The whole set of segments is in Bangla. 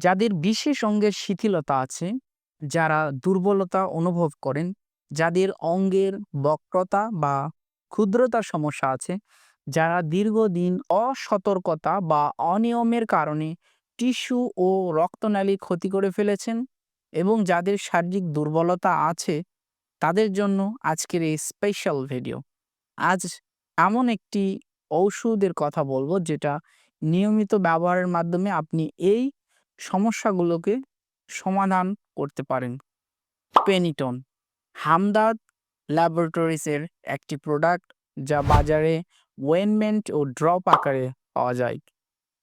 যাদের বিশেষ অঙ্গের শিথিলতা আছে, যারা দুর্বলতা অনুভব করেন, যাদের অঙ্গের বক্রতা বা ক্ষুদ্রতা সমস্যা আছে, যারা দীর্ঘদিন অসতর্কতা বা অনিয়মের কারণে টিস্যু ও রক্তনালী ক্ষতি করে ফেলেছেন এবং যাদের শারীরিক দুর্বলতা আছে তাদের জন্য আজকের এই স্পেশাল ভিডিও আজ এমন একটি ঔষধের কথা বলব যেটা নিয়মিত ব্যবহারের মাধ্যমে আপনি এই সমস্যাগুলোকে সমাধান করতে পারেন। পেনিটন হামদাদ ল্যাবরেটরিজের একটি প্রোডাক্ট যা বাজারে ওয়েনমেন্ট ও ড্রপ আকারে পাওয়া যায়,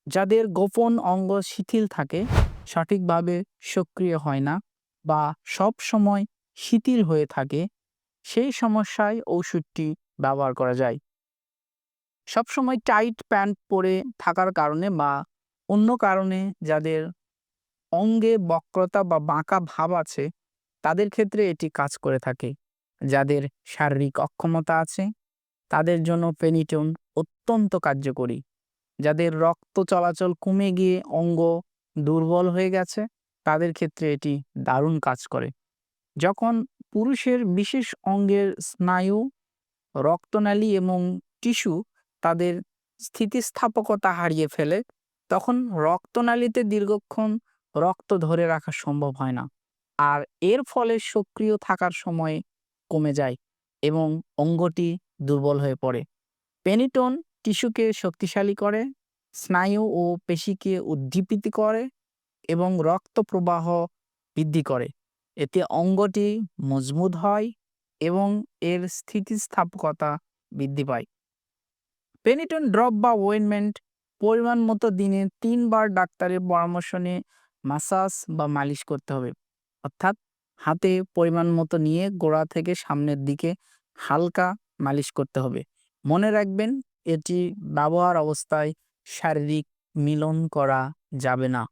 যাদের গোপন অঙ্গ শিথিল থাকে, সঠিকভাবে সক্রিয় হয় না বা সব সময় শিথিল হয়ে থাকে, সেই সমস্যায় ওষুধটি ব্যবহার করা যায়। সবসময় টাইট প্যান্ট পরে থাকার কারণে বা অন্য কারণে যাদের অঙ্গে বক্রতা বা বাঁকা ভাব আছে, তাদের ক্ষেত্রে এটি কাজ করে থাকে। যাদের শারীরিক অক্ষমতা আছে, তাদের জন্য পেনিটন অত্যন্ত কার্যকরী। যাদের রক্ত চলাচল কমে গিয়ে অঙ্গ দুর্বল হয়ে গেছে, তাদের ক্ষেত্রে এটি দারুণ কাজ করে। যখন পুরুষের বিশেষ অঙ্গের স্নায়ু, রক্তনালী এবং টিস্যু তাদের স্থিতিস্থাপকতা হারিয়ে ফেলে, তখন রক্তনালীতে দীর্ঘক্ষণ রক্ত ধরে রাখা সম্ভব হয় না। আর এর ফলে সক্রিয় থাকার সময় কমে যায় এবং অঙ্গটি দুর্বল হয়ে পড়ে। পেনিটন টিস্যুকে শক্তিশালী করে, স্নায়ু ও পেশিকে উদ্দীপিত করে এবং রক্ত প্রবাহ বৃদ্ধি করে। এতে অঙ্গটি মজবুত হয় এবং এর স্থিতিস্থাপকতা বৃদ্ধি পায়। পেনিটন ড্রপ বা ওয়েনমেন্ট পরিমাণ মতো দিনে তিনবার ডাক্তারের পরামর্শ নিয়ে মাসাজ বা মালিশ করতে হবে। অর্থাৎ হাতে পরিমাণ মতো নিয়ে গোড়া থেকে সামনের দিকে হালকা মালিশ করতে হবে। মনে রাখবেন, এটি ব্যবহার অবস্থায় শারীরিক মিলন করা যাবে না।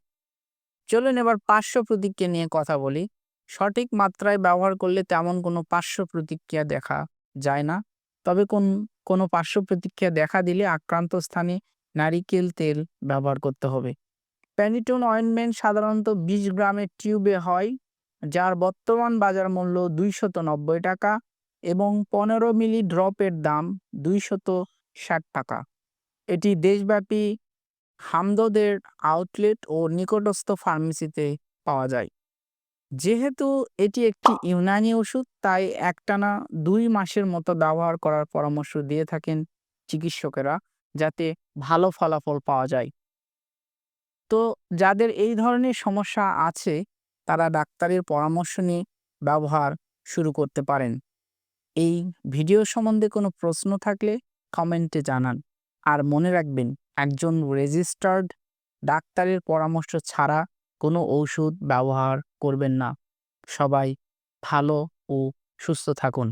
চলুন এবার পার্শ্ব প্রতিক্রিয়া নিয়ে কথা বলি। সঠিক মাত্রায় ব্যবহার করলে তেমন কোনো পার্শ্ব প্রতিক্রিয়া দেখা যায় না। তবে কোন, কোনো পার্শ্ব প্রতিক্রিয়া দেখা দিলে আক্রান্ত স্থানে নারিকেল তেল ব্যবহার করতে হবে। প্যানিটন অয়েনমেন্ট সাধারণত বিশ গ্রামের টিউবে হয়, যার বর্তমান বাজার মূল্য দুইশত নব্বই টাকা এবং পনেরো মিলি ড্রপের দাম দুইশত ষাট টাকা। এটি দেশব্যাপী হামদদের আউটলেট ও নিকটস্থ ফার্মেসিতে পাওয়া যায়। যেহেতু এটি একটি ইউনানি ওষুধ, তাই একটানা দুই মাসের মতো ব্যবহার করার পরামর্শ দিয়ে থাকেন চিকিৎসকেরা, যাতে ভালো ফলাফল পাওয়া যায়। তো যাদের এই ধরনের সমস্যা আছে, তারা ডাক্তারের পরামর্শ নিয়ে ব্যবহার শুরু করতে পারেন। এই ভিডিও সম্বন্ধে কোনো প্রশ্ন থাকলে কমেন্টে জানান। আর মনে রাখবেন, একজন রেজিস্টার্ড ডাক্তারের পরামর্শ ছাড়া কোনো ঔষধ ব্যবহার করবেন না। সবাই ভালো ও সুস্থ থাকুন।